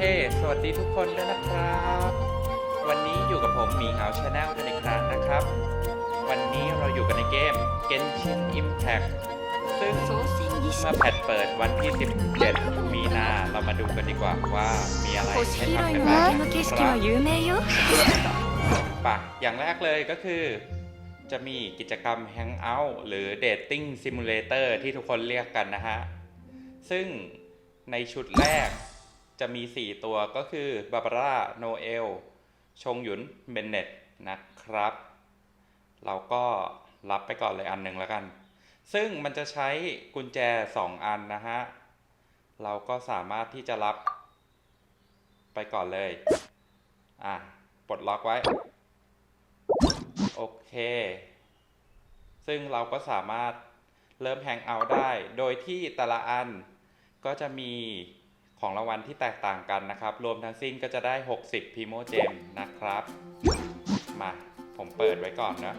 เค สวัสดีทุกคนด้วยนะครับ วันนี้อยู่กับผมหมีเหงาชาแนลกันอีกครั้งนะครับ วันนี้เราอยู่กันในเกม Genshin Impact ซึ่งเมื่อแพทเปิดวันที่ 17 มีนาเรามาดูกันดีกว่าว่ามีอะไรให้ทำกันบ้างครับปะอย่างแรกเลยก็คือ จะมีกิจกรรม Hangout หรือ Dating Simulator ที่ทุกคนเรียกกันนะฮะ ซึ่งในชุดแรก จะมี 4 ตัวก็คือบาบาร่าโนเอลชงหยุนเบนเน็ตนะครับ เราก็รับไปก่อนเลยอันหนึ่งแล้วกัน ซึ่งมันจะใช้กุญแจ 2 อันนะฮะ เราก็สามารถที่จะรับไปก่อนเลย อะปลดล็อกไว้ โอเค ซึ่งเราก็สามารถเริ่มแฮงเอาท์ได้ โดยที่แต่ละอันก็จะมี ของรางวัลที่แตกต่างกันนะครับ รวมทั้งสิ้นก็จะได้ 60พีโมเจมนะครับ มาผมเปิดไว้ก่อนนะ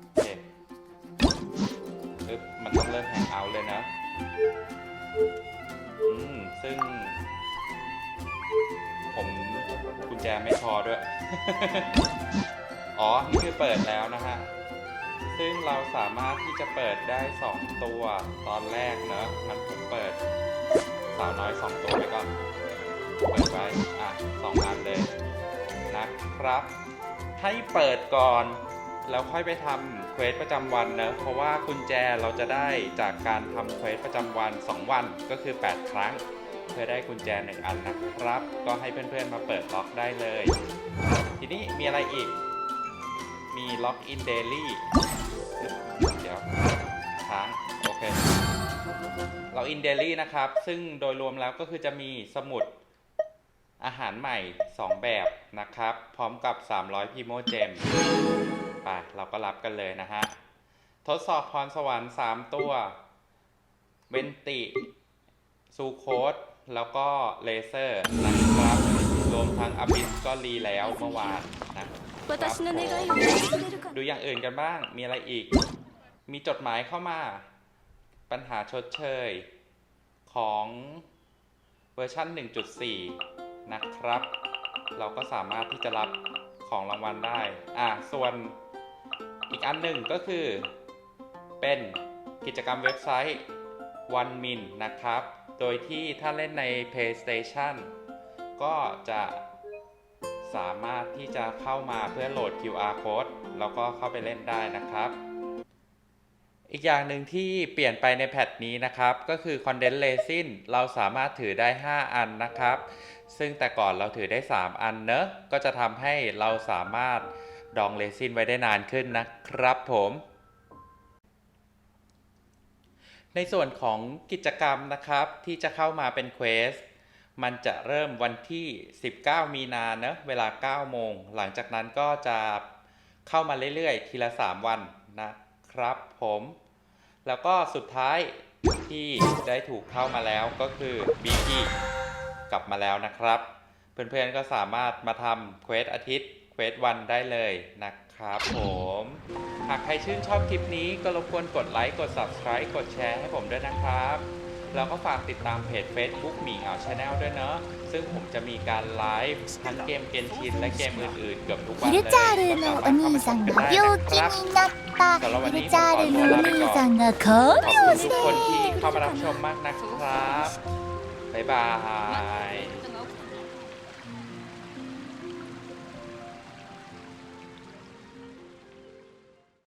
โอเคปึ๊บมันต้องเริ่มแฮงเอาท์เลยนะอืมซึ่ง ผมกุญแจไม่พอด้วย อ๋อ นี่คือเปิดแล้วนะฮะ ซึ่งเราสามารถที่จะเปิดได้ 2 ตัวตอนแรกเนอะงั้นผมเปิดสาวน้อย 2 ตัวไว้ก่อน เปิดไว้ อะสองอันเลยนะครับ ให้เปิดก่อน แล้วค่อยไปทำเควสประจำวันเนอะเพราะว่ากุญแจเราจะได้จากการทำเควสประจำวัน 2 วันก็คือ 8 ครั้ง เพื่อได้กุญแจหนึ่งอันนะครับ ก็ให้เพื่อนๆมาเปิดล็อกได้เลย ทีนี้มีอะไรอีกมีล็อกอินเดลี่ เดี๋ยวค้างโอเค เราอินเดลี่นะครับ ซึ่งโดยรวมแล้วก็คือจะมีสมุดอาหารใหม่ 2 แบบนะครับ พร้อมกับ 300พิโมเจมไปเราก็รับกันเลยนะฮะ ทดสอบพรสวรรค์ 3 ตัว เบนติซูโคสแล้วก็เลเซอร์นะครับ รวมทั้งอบิสก็รีแล้วเมื่อวานนะ ดูอย่างอื่นกันบ้าง มีอะไรอีก มีจดหมายเข้ามา ปัญหาชดเชย ของเวอร์ชัน1.4 นะครับ เราก็สามารถที่จะรับของรางวัลได้ อะ ส่วนอีกอันหนึ่งก็คือ เป็นกิจกรรมเว็บไซต์ One Min นะครับ โดยที่ถ้าเล่นใน PlayStation ก็จะ สามารถที่จะเข้ามาเพื่อโหลด QR code แล้วก็เข้าไปเล่นได้นะครับ อีกอย่างหนึ่งที่เปลี่ยนไปในแพทนี้นะครับ ก็คือ Condense Resin เราสามารถถือได้ 5 อันนะครับ ซึ่งแต่ก่อนเราถือได้ 3 อันเนอะก็จะทำให้เราสามารถดองเรซินไว้ได้นานขึ้นนะครับผมในส่วนของกิจกรรมนะครับที่จะเข้ามาเป็นเควส มันจะเริ่มวันที่ 19 มีนาเนอะเวลา 9 โมง หลังจากนั้นก็จะเข้ามาเรื่อยๆ ทีละ 3 วันนะครับผม แล้วก็สุดท้ายที่ได้ถูกเข้ามาแล้วก็คือบีกี้กลับมาแล้วนะครับ เพื่อนๆก็สามารถมาทำเควสอาทิตย์เควสวันได้เลยนะครับผม หากใครชื่นชอบคลิปนี้ก็รบกวนกดไลค์ กด Subscribe กดแชร์ให้ผมด้วยนะครับ แล้วก็ฝากติดตามเพจ Facebook หมีเหงาชาแนลด้วยเนาะ ซึ่งผมจะมีการไลฟ์ทั้งเกมเกนชินและเกมอื่นๆ เกือบทุกวัน ヒ เล ル ย チャール ก็ の สา お มารถเข้า 兄 มาช さ ม ん กัน が ได้ 病 นะ 気 ครับ になったヒ แต่ละวันนี้ ルチャールのお兄さんが看 ขอบคุณ 病し ทุก て คนที่เข้ามารับชมมากนะครับ บ๊ายบาย